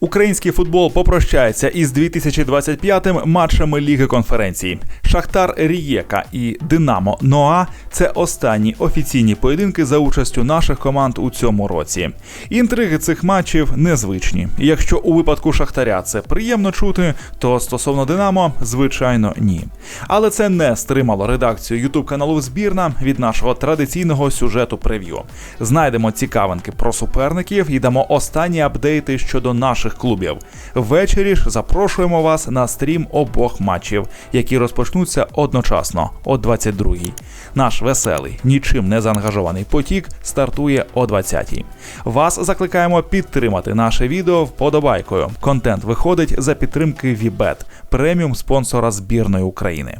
Український футбол попрощається із 2025 матчами Ліги конференцій. Шахтар Рієка і Динамо Ноа це останні офіційні поєдинки за участю наших команд у цьому році. Інтриги цих матчів незвичні. Якщо у випадку Шахтаря це приємно чути, то стосовно Динамо, звичайно, ні. Але це не стримало редакцію Ютуб каналу Збірна від нашого традиційного сюжету прев'ю. Знайдемо цікавинки про суперників і дамо останні апдейти щодо наших клубів. Ввечері ж запрошуємо вас на стрім обох матчів, які розпочнуться одночасно о 22-й. Наш веселий, нічим не заангажований потік стартує о 20-й. Вас закликаємо підтримати наше відео вподобайкою. Контент виходить за підтримки Вібет, преміум спонсора збірної України.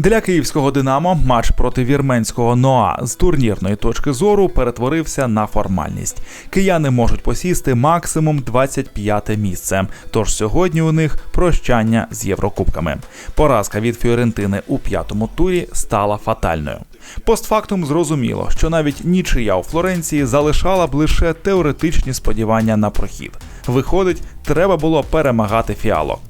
Для київського Динамо матч проти вірменського Ноа з турнірної точки зору перетворився на формальність. Кияни можуть посісти максимум 25 місце. Тож сьогодні у них прощання з Єврокубками. Поразка від Фіорентини у п'ятому турі стала фатальною. Постфактум зрозуміло, що навіть нічия у Флоренції залишала б лише теоретичні сподівання на прохід. Виходить, треба було перемагати фіалок.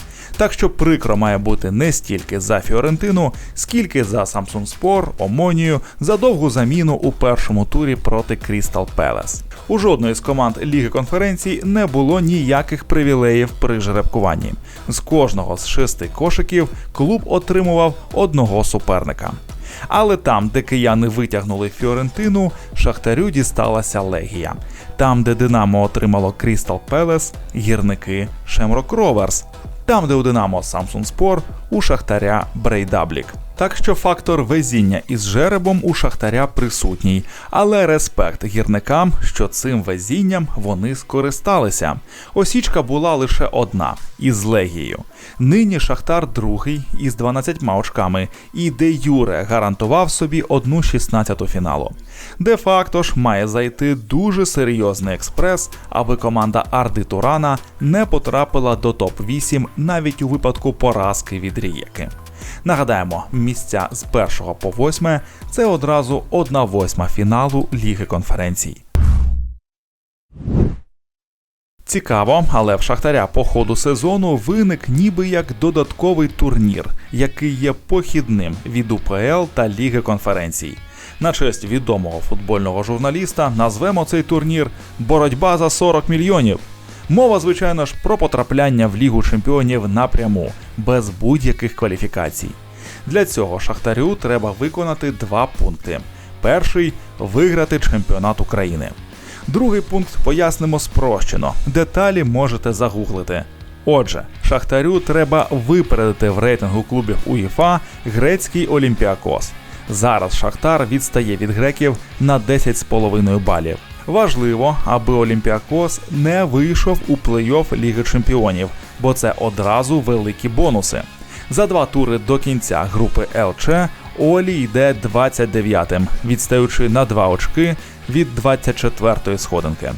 Так що прикро має бути не стільки за Фіорентину, скільки за Самсун Спор, Омонію, за довгу заміну у першому турі проти Крістал Пелес. У жодної з команд Ліги конференцій не було ніяких привілеїв при жеребкуванні. З кожного з шести кошиків клуб отримував одного суперника. Але там, де кияни витягнули Фіорентину, Шахтарю дісталася Легія. Там, де Динамо отримало Крістал Пелес, гірники Шемрок Роверс. Там, де у Динамо Самсун Спор, у Шахтаря Брейдаблік. Так що фактор везіння із жеребом у Шахтаря присутній, але респект гірникам, що цим везінням вони скористалися. Осічка була лише одна із Легією. Нині Шахтар другий із 12 очками, і де Юре гарантував собі одну 16 фіналу. Де факто ж має зайти дуже серйозний експрес, аби команда Арди Турана не потрапила до топ-8 навіть у випадку поразки від Рієки. Нагадаємо, місця з 1 по 8 – це одразу 1 восьма фіналу Ліги конференцій. Цікаво, але в Шахтаря по ходу сезону виник ніби як додатковий турнір, який є похідним від УПЛ та Ліги конференцій. На честь відомого футбольного журналіста назвемо цей турнір Боротьба за 40 мільйонів. Мова, звичайно ж, про потрапляння в Лігу чемпіонів напряму, без будь-яких кваліфікацій. Для цього Шахтарю треба виконати два пункти: перший виграти чемпіонат України. Другий пункт пояснимо спрощено. Деталі можете загуглити. Отже, Шахтарю треба випередити в рейтингу клубів УЄФА грецький Олімпіакос. Зараз Шахтар відстає від греків на 10,5 балів. Важливо, аби Олімпіакос не вийшов у плей-офф Ліги Чемпіонів, бо це одразу великі бонуси. За два тури до кінця групи ЛЧ Олі йде 29-тим, відстаючи на два очки від 24-ї сходинки.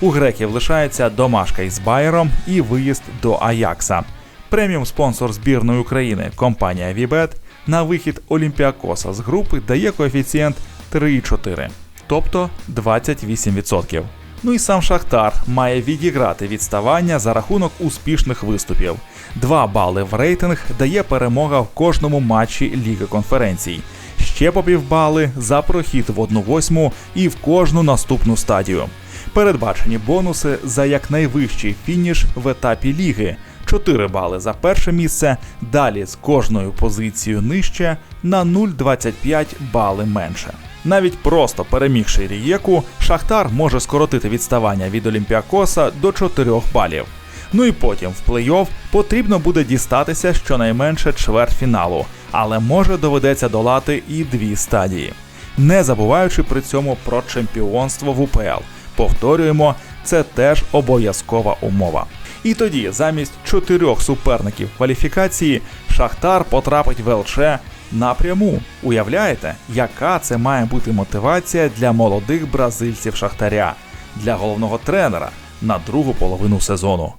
У греків лишається домашка із Байером і виїзд до Аякса. Преміум спонсор збірної України компанія Вібет на вихід Олімпіакоса з групи дає коефіцієнт 3,4, тобто 28%. Ну і сам Шахтар має відіграти відставання за рахунок успішних виступів. Два бали в рейтинг дає перемога в кожному матчі Ліги конференцій. Ще по півбали за прохід в 1-8 і в кожну наступну стадію. Передбачені бонуси за якнайвищий фініш в етапі ліги. 4 бали за перше місце, далі з кожною позицією нижче на 0,25 бали менше. Навіть просто перемігши Рієку, Шахтар може скоротити відставання від Олімпіакоса до 4 балів. Ну і потім в плей-офф потрібно буде дістатися щонайменше чвертьфіналу, але може доведеться долати і дві стадії. Не забуваючи при цьому про чемпіонство в УПЛ. Повторюємо, це теж обов'язкова умова. І тоді, замість чотирьох суперників кваліфікації, Шахтар потрапить в ЛЧ напряму. Уявляєте, яка це має бути мотивація для молодих бразильців Шахтаря, для головного тренера на другу половину сезону.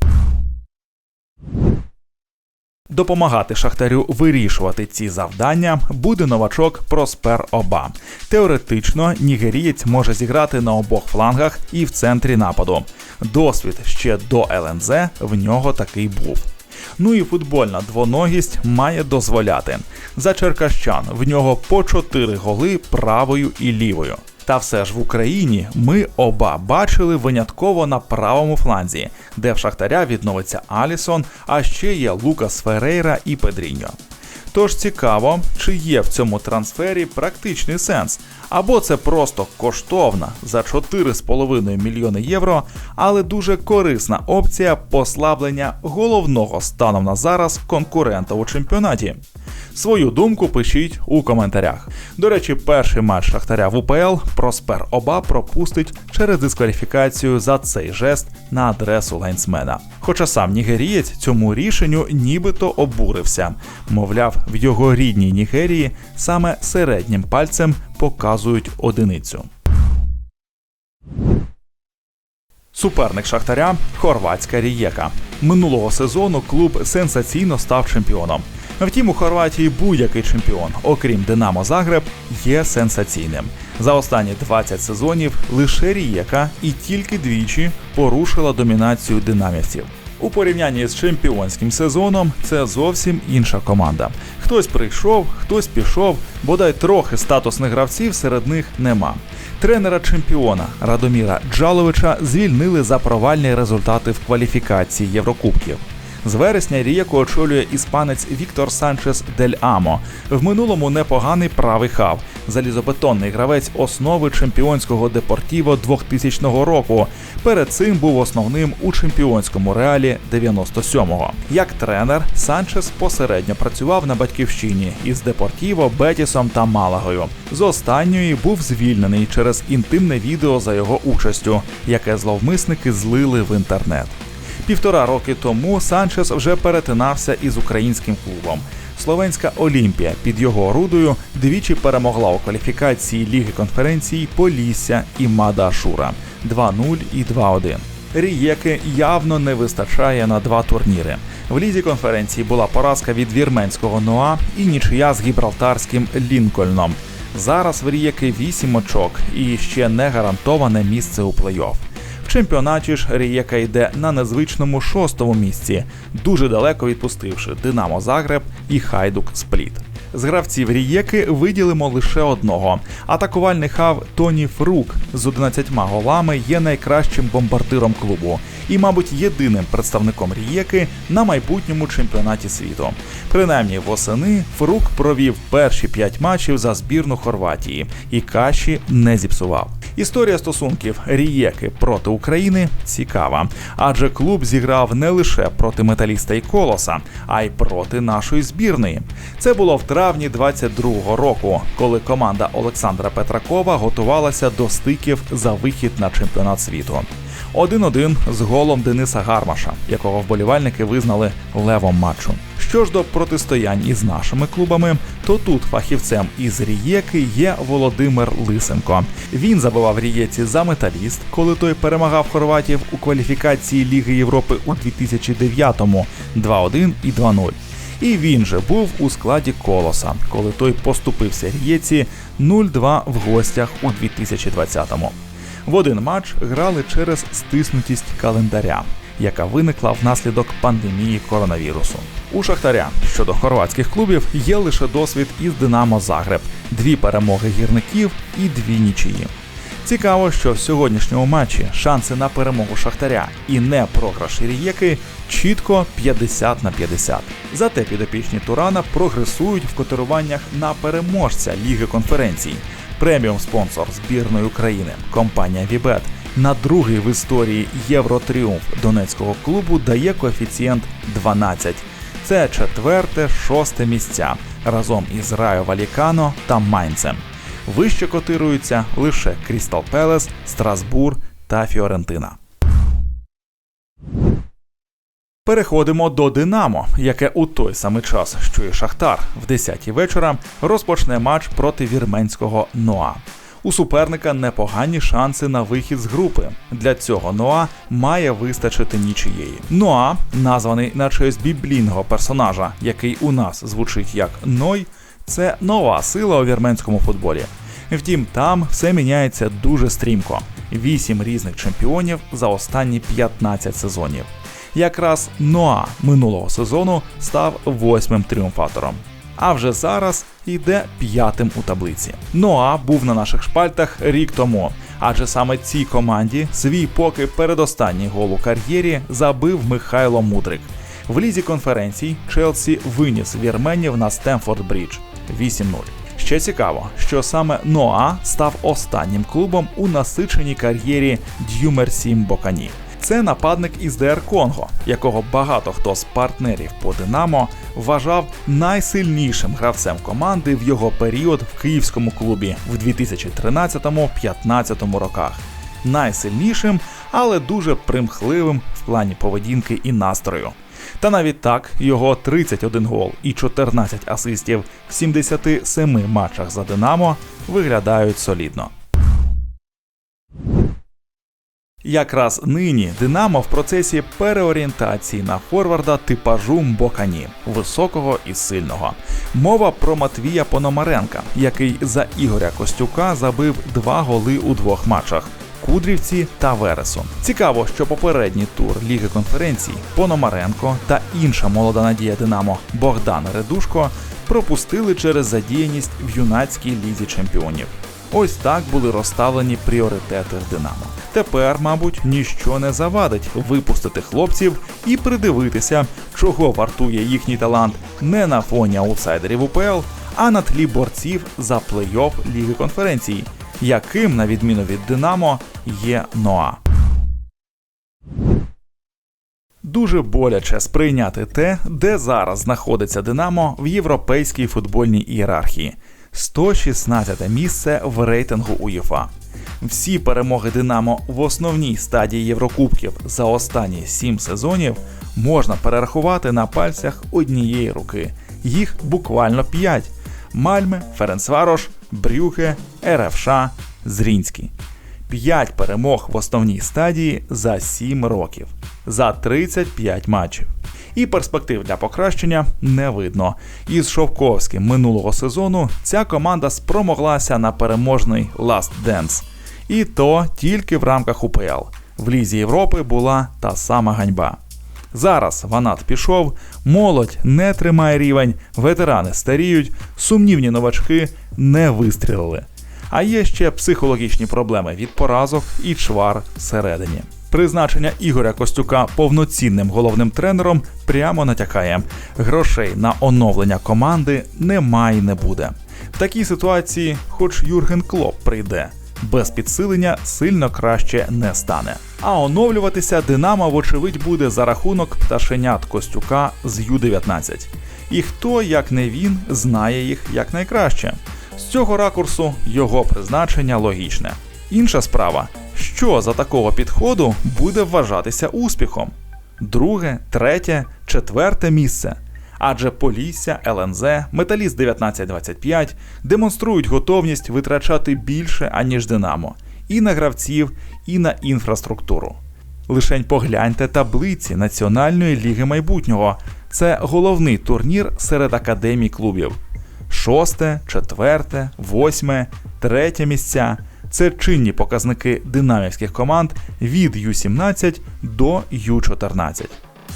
Допомагати Шахтарю вирішувати ці завдання буде новачок Проспер Оба. Теоретично нігерієць може зіграти на обох флангах і в центрі нападу. Досвід ще до ЛНЗ в нього такий був. Ну і футбольна двоногість має дозволяти. За черкащан в нього по 4 голи правою і лівою. Та все ж в Україні ми оба бачили винятково на правому фланзі, де в Шахтаря відновиться Алісон, а ще є Лукас Ферейра і Педріньо. Тож цікаво, чи є в цьому трансфері практичний сенс, або це просто коштовна за 4,5 мільйони євро, але дуже корисна опція послаблення головного станом на зараз конкурента у чемпіонаті. Свою думку пишіть у коментарях. До речі, перший матч Шахтаря в УПЛ Проспер Оба пропустить через дискваліфікацію за цей жест на адресу лайнсмена. Хоча сам нігерієць цьому рішенню нібито обурився. Мовляв, в його рідній Нігерії саме середнім пальцем показують одиницю. Суперник Шахтаря хорватська Рієка. Минулого сезону клуб сенсаційно став чемпіоном. Втім, у Хорватії будь-який чемпіон, окрім Динамо Загреб, є сенсаційним. За останні 20 сезонів лише Рієка і тільки двічі порушила домінацію динамівців. У порівнянні з чемпіонським сезоном це зовсім інша команда. Хтось прийшов, хтось пішов, бодай трохи статусних гравців серед них нема. Тренера чемпіона Радоміра Джаловича звільнили за провальні результати в кваліфікації Єврокубків. З вересня Рієку очолює іспанець Віктор Санчес Дель Амо. В минулому непоганий правий хав, залізобетонний гравець основи чемпіонського депортіво 2000 року. Перед цим був основним у чемпіонському реалі 97-го. Як тренер, Санчес посередньо працював на батьківщині із Депортіво, Бетісом та Малагою. З останньої був звільнений через інтимне відео за його участю, яке зловмисники злили в інтернет. Півтора роки тому Санчес вже перетинався із українським клубом. Словенська Олімпія під його орудою двічі перемогла у кваліфікації Ліги конференцій Полісся і Мада Ашура 2-0 і 2-1. Рієки явно не вистачає на два турніри. В лізі конференції була поразка від вірменського Ноа і нічия з гібралтарським Лінкольном. Зараз в Рієки 8 очок і ще не гарантоване місце у плей-офф. Чемпіонаті ж Рієка йде на незвичному шостому місці, дуже далеко відпустивши Динамо Загреб і Хайдук Спліт. З гравців Рієки виділимо лише одного. Атакувальний хав Тоні Фрук з 11 голами є найкращим бомбардиром клубу і, мабуть, єдиним представником Рієки на майбутньому чемпіонаті світу. Принаймні восени Фрук провів перші п'ять матчів за збірну Хорватії і каші не зіпсував. Історія стосунків Рієки проти України цікава, адже клуб зіграв не лише проти металіста і колоса, а й проти нашої збірної. Це було в травні 22-го року, коли команда Олександра Петракова готувалася до стиків за вихід на чемпіонат світу. 1-1 з голом Дениса Гармаша, якого вболівальники визнали левом матчу. Що ж до протистоянь із нашими клубами, то тут фахівцем із Рієки є Володимир Лисенко. Він забивав Рієці за металіст, коли той перемагав хорватів у кваліфікації Ліги Європи у 2009-му 2-1 і 2-0. І він же був у складі колоса, коли той поступився Рієці 0-2 в гостях у 2020-му. В один матч грали через стиснутість календаря, яка виникла внаслідок пандемії коронавірусу. У Шахтаря щодо хорватських клубів є лише досвід із Динамо Загреб, дві перемоги гірників і дві нічиї. Цікаво, що в сьогоднішньому матчі шанси на перемогу Шахтаря і не програш Рієки чітко 50 на 50. Зате підопічні Турана прогресують в котируваннях на переможця Ліги конференцій. Преміум спонсор збірної України компанія Вібет на другий в історії Євротріумф донецького клубу дає коефіцієнт 12. Це четверте, шосте місця разом із Райо Валікано та Майнцем. Вище котируються лише Крістал Пелес, Страсбур та Фіорентина. Переходимо до Динамо, яке у той самий час, що і Шахтар, в 10 вечора розпочне матч проти вірменського Ноа. У суперника непогані шанси на вихід з групи. Для цього Ноа має вистачити нічиєї. Ноа, названий на честь біблійного персонажа, який у нас звучить як Ной, це нова сила у вірменському футболі. Втім, там все міняється дуже стрімко. Вісім різних чемпіонів за останні 15 сезонів. Якраз Ноа минулого сезону став восьмим тріумфатором. А вже зараз йде п'ятим у таблиці. Ноа був на наших шпальтах рік тому, адже саме цій команді свій поки передостанній гол у кар'єрі забив Михайло Мудрик. В лізі конференцій Челсі виніс вірменів на Стемфорд Брідж 8-0. Ще цікаво, що саме Ноа став останнім клубом у насиченій кар'єрі Д'юмерсім Бокані. Це нападник із ДР Конго, якого багато хто з партнерів по Динамо вважав найсильнішим гравцем команди в його період в київському клубі в 2013-15 роках. Найсильнішим, але дуже примхливим в плані поведінки і настрою. Та навіть так його 31 гол і 14 асистів в 77 матчах за Динамо виглядають солідно. Якраз нині Динамо в процесі переорієнтації на форварда типажу Мбокані, високого і сильного. Мова про Матвія Пономаренка, який за Ігоря Костюка забив два голи у двох матчах. Кудрівці та Вересу. Цікаво, що попередній тур Ліги конференцій Пономаренко та інша молода надія Динамо Богдан Редушко пропустили через задіяність в юнацькій лізі чемпіонів. Ось так були розставлені пріоритети в Динамо. Тепер, мабуть, ніщо не завадить випустити хлопців і придивитися, чого вартує їхній талант не на фоні аутсайдерів УПЛ, а на тлі борців за плей-офф Ліги конференцій, яким, на відміну від Динамо, є Ноа. Дуже боляче сприйняти те, де зараз знаходиться Динамо в європейській футбольній ієрархії. 116 місце в рейтингу УЄФА. Всі перемоги Динамо в основній стадії Єврокубків за останні 7 сезонів можна перерахувати на пальцях однієї руки. Їх буквально 5: Мальме, Ференцварош, Брюхе, РФШ, Зрінський. 5 перемог в основній стадії за 7 років, за 35 матчів. І перспектив для покращення не видно. Із Шовковським минулого сезону ця команда спромоглася на переможний Last Dance. І то тільки в рамках УПЛ. В Лізі Європи була та сама ганьба. Зараз Ванат пішов, молодь не тримає рівень, ветерани старіють, сумнівні новачки не вистрілили. А є ще психологічні проблеми від поразок і чвар всередині. Призначення Ігоря Костюка повноцінним головним тренером прямо натякає: грошей на оновлення команди немає і не буде. В такій ситуації, хоч Юрген Клоп прийде, без підсилення сильно краще не стане. А оновлюватися Динамо, вочевидь, буде за рахунок пташенят Костюка з Ю-19. І хто, як не він, знає їх якнайкраще. З цього ракурсу його призначення логічне. Інша справа, що за такого підходу буде вважатися успіхом: друге, третє, четверте місце. Адже Полісся, ЛНЗ, Металіст 1925 демонструють готовність витрачати більше, аніж Динамо, і на гравців, і на інфраструктуру. Лишень погляньте таблиці Національної ліги майбутнього. Це головний турнір серед академій клубів. Шосте, четверте, восьме, третє місця це чинні показники динамівських команд від Ю-17 до Ю-14.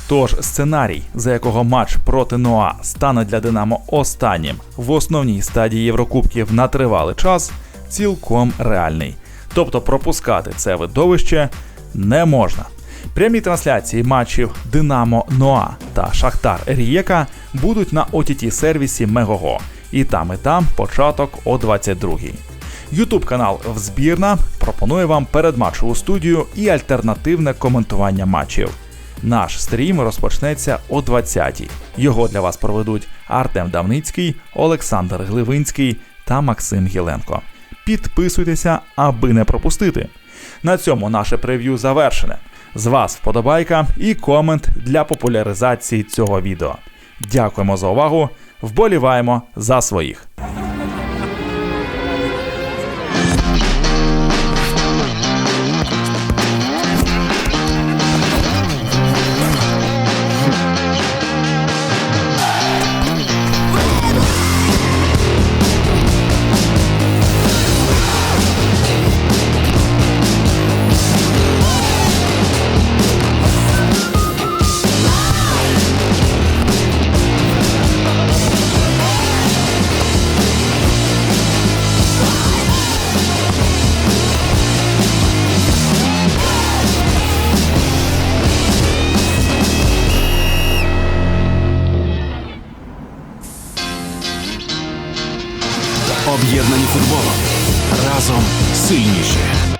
Тож сценарій, за якого матч проти Ноа стане для Динамо останнім в основній стадії Єврокубків на тривалий час, цілком реальний. Тобто пропускати це видовище не можна. Прямі трансляції матчів Динамо Ноа та Шахтар Рієка будуть на ott сервісі Мегого. І там, і там початок о 22-й. Ютуб канал Взбірна пропонує вам передматчеву студію і альтернативне коментування матчів. Наш стрім розпочнеться о 20-й. Його для вас проведуть Артем Давницький, Олександр Гливинський та Максим Гіленко. Підписуйтеся, аби не пропустити. На цьому наше прев'ю завершене. З вас вподобайка і комент для популяризації цього відео. Дякуємо за увагу. Вболіваємо за своїх.